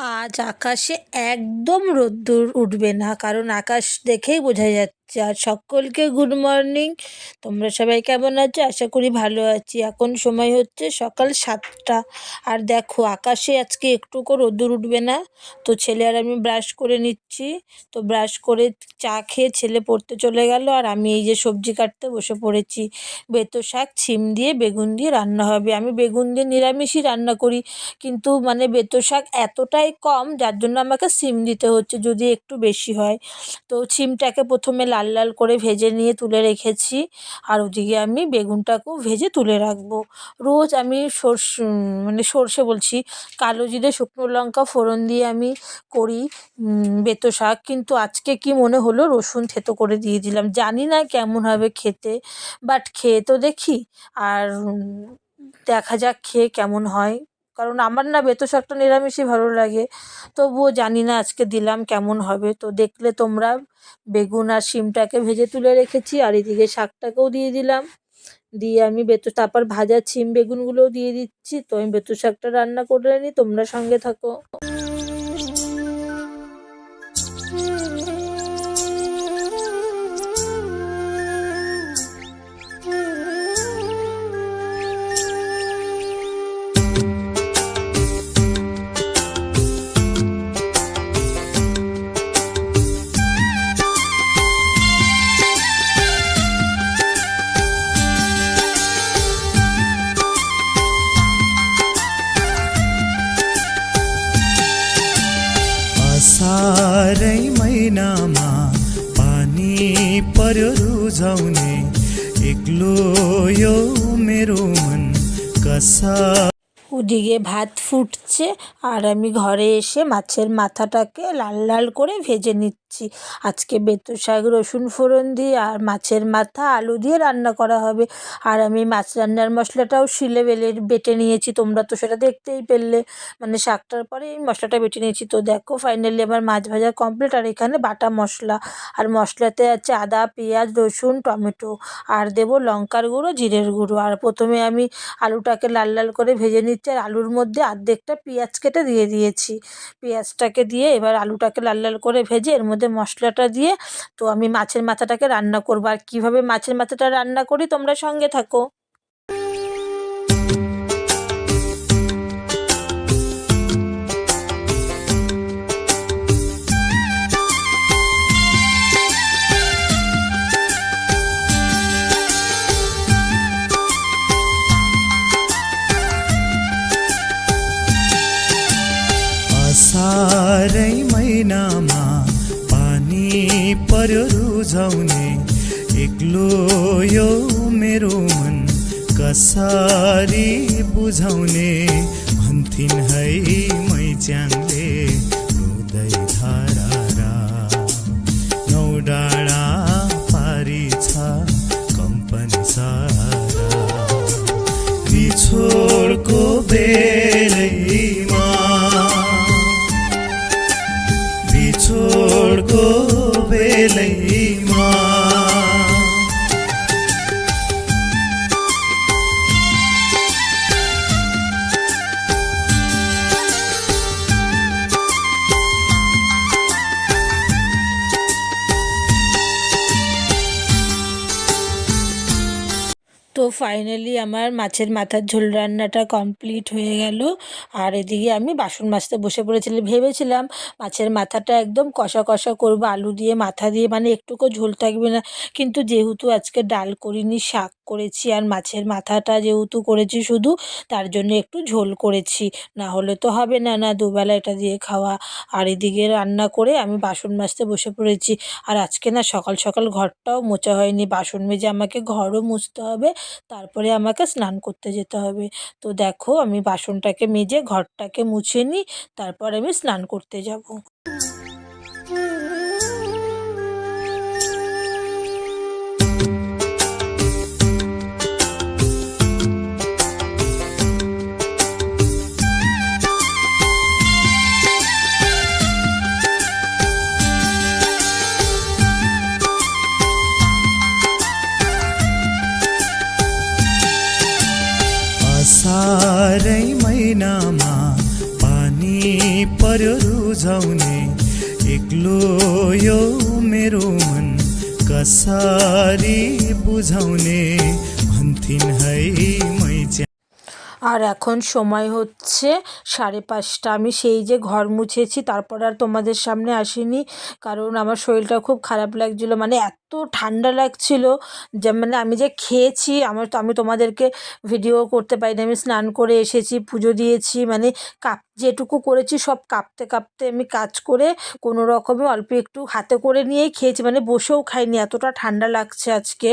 আজ আকাশে একদম রোদ্দুর উঠবে না কারণ আকাশ দেখেই বোঝা যাচ্ছে। আর সকলকে গুড মর্নিং তোমরা সবাই কেমন আছো? আশা করি ভালো আছি। এখন সময় হচ্ছে সকাল সাতটা। আর দেখো, আকাশে আজকে একটুকু রোদ্দুর উঠবে না। তো ছেলে আর আমি ব্রাশ করে নিচ্ছি। তো ব্রাশ করে চা খেয়ে ছেলে পড়তে চলে গেল। আর আমি এই যে সবজি কাটতে বসে পড়েছি। বেতো শাক, ছিম দিয়ে বেগুন দিয়ে রান্না হবে। আমি বেগুন দিয়ে নিরামিষই রান্না করি। কিন্তু মানে বেতো শাক এতটাই কম, যার জন্য আমাকে সিম দিতে হচ্ছে, যদি একটু বেশি হয়। তো সিমটাকে প্রথমে লাল লাল করে ভেজে নিয়ে তুলে রেখেছি। আর ওদিকে আমি বেগুনটাকেও ভেজে তুলে রাখব। রোজ আমি সর্ষে মানে সর্ষে বলছি, কালো জিরে, শুকনো লঙ্কা ফোড়ন দিয়ে আমি করি বেতো শাক। কিন্তু আজকে কি মনে হলো, রসুন থেতো করে দিয়ে দিলাম। জানি না কেমন হবে খেতে, বাট খেয়ে তো দেখি। আর দেখা যাক খেয়ে কেমন হয়। কারণ আমার না বেতো শাকটা নিরামিষই ভালো লাগে। তবুও জানি না আজকে দিলাম কেমন হবে। তো দেখলে তোমরা বেগুন আর শিমটাকে ভেজে তুলে রেখেছি আর এদিকে শাকটাকেও দিয়ে দিলাম। দিয়ে আমি বেতো তারপর ভাজা শিম বেগুনগুলোও দিয়ে দিচ্ছি। তো আমি বেতো শাকটা রান্না করে নিই, তোমরা সঙ্গে থাকো। पर्यो रुझाउने एक्लो यो मेरो मन कसा ওদিকে ভাত ফুটছে আর আমি ঘরে এসে মাছের মাথাটাকে লাল লাল করে ভেজে নিচ্ছি। আজকে বেতো শাক, রসুন ফোড়ন দিয়ে আর মাছের মাথা আলু দিয়ে রান্না করা হবে। আর আমি মাছ রান্নার মশলাটাও শিলে বেলে, বেটে নিয়েছি, তোমরা তো সেটা দেখতেই পেললে মানে শাকটার পরে এই মশলাটা বেটে নিয়েছি। তো দেখো ফাইনালি আমার মাছ ভাজা কমপ্লিট আর এখানে বাটা মশলা। আর মশলাতে আছে আদা, পেঁয়াজ, রসুন, টমেটো। আর দেবো লঙ্কার গুঁড়ো, জিরের গুঁড়ো। আর প্রথমে আমি আলুটাকে লাল লাল করে ভেজে নিচ্ছি। আর আলুর মধ্যে অর্ধেকটা পেঁয়াজ কেটে দিয়ে দিয়েছি। পেঁয়াজটাকে দিয়ে এবার আলুটাকে লাল লাল করে ভেজে এর মধ্যে মশলাটা দিয়ে তো আমি মাছের মাথাটাকে রান্না করব। আর কীভাবে মাছের মাথাটা রান্না করি তোমরা সঙ্গে থাকো। पर्यो रुझाउने। एक्लो यो मेरो मन कसरी बुझाउने? भन्थिन् है मैच्याङले रुँदै धारा नौ डाँडा पारी छ कम्पनी सारा। बिछोडको बेलैमा। बिछोडको வேலை மா ফাইনালি আমার মাছের মাথার ঝোল রান্নাটা কমপ্লিট হয়ে গেল। আর এদিকে আমি বাসন মাজতে বসে পড়েছিলাম। ভেবেছিলাম মাছের মাথাটা একদম কষা কষা করব, আলু দিয়ে, মাথা দিয়ে মানে একটুকু ঝোল থাকবে না। কিন্তু যেহেতু আজকে ডাল করিনি, শাক করেছি, আর মাছের মাথাটা যেহেতু করেছি শুধু, তার জন্য একটু ঝোল করেছি। না হলে তো হবে না না দুবেলা এটা দিয়ে খাওয়া। আর এদিকে রান্না করে আমি বাসন মাজতে বসে পড়েছি। আর আজকে না সকাল সকাল ঘরটাও মোচা হয়নি। বাসন মেজে আমাকে ঘরও মুছতে হবে। তারপরে আমাকে স্নান করতে যেতে হবে। তো দেখো আমি বাসনটাকে মেজে ঘরটাকে মুছে নিই, তারপর আমি স্নান করতে যাব। पर्यो रुझाउने एक्लो यो मेरो मन कसरी बुझाउने भन्थिन् है मै च्या- আর এখন সময় হচ্ছে সাড়ে পাঁচটা আমি সেই যে ঘর মুছেছি তারপর আর তোমাদের সামনে আসিনি কারণ আমার শরীরটা খুব খারাপ লাগছিলো মানে এত ঠান্ডা লাগছিল যে মানে আমি যে খেয়েছি, আমার তো, আমি তোমাদেরকে ভিডিও করতে পারিনি। আমি স্নান করে এসেছি, পুজো দিয়েছি মানে কাপ, যেটুকু করেছি সব কাঁপতে কাঁপতে আমি কাজ করে কোনো রকমে অল্প একটু হাতে করে নিয়েই খেয়েছি মানে বসেও খাইনি, এতটা ঠান্ডা লাগছে আজকে।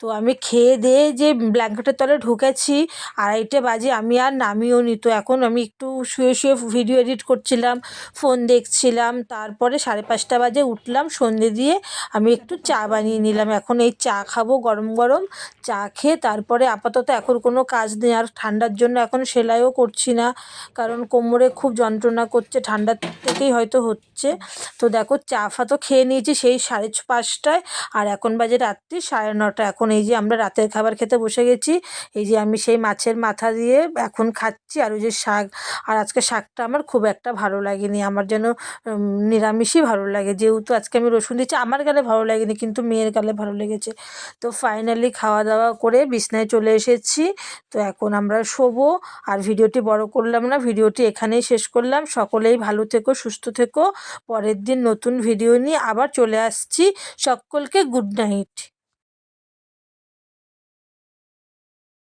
তো আমি খেয়ে দিয়ে যে ব্ল্যাঙ্কেটের তলে ঢুকেছি, আড়াইটে বাজে, আমি আর নামিও নি। তো এখন আমি একটু শুয়ে শুয়ে ভিডিও এডিট করছিলাম ফোন দেখছিলাম, তারপরে সাড়ে পাঁচটা বাজে উঠলাম, সন্ধে দিয়ে আমি একটু চা বানিয়ে নিলাম। এখন এই চা খাব গরম গরম, চা খেয়ে তারপরে আপাতত এখন কোনো কাজ নেই। আর ঠান্ডার জন্য এখন সেলাইও করছি না, কারণ কোমরে খুব যন্ত্রণা করছে ঠান্ডার থেকেই হয়তো হচ্ছে। তো দেখো, চা ফা তো খেয়ে নিয়েছি সেই সাড়ে ছ- পাঁচটায়। আর এখন বাজে রাত্রি, সাড়ে নটা। এখন এই যে আমরা রাতের খাবার খেতে বসে গেছি, এই যে আমি সেই মাছের মাথা দিয়ে এখন খাচ্ছি। আর ওই যে শাক, আর আজকে শাকটা আমার খুব একটা ভালো লাগেনি। আমার যেন নিরামিষই ভালো লাগে। যেহেতু আজকে আমি রসুন দিচ্ছি, আমার গেলে ভালো লাগেনি, কিন্তু মেয়ের গালে ভালো লেগেছে। তো ফাইনালি খাওয়া দাওয়া করে বিছনায় চলে এসেছি। তো এখন আমরা শোবো। আর ভিডিওটি বড় করলাম না, ভিডিওটি এখানেই শেষ করলাম। সকলেই ভালো থেকো, সুস্থ থেকো। পরের দিন নতুন ভিডিও নিয়ে আবার চলে আসছি। সকলকে গুড নাইট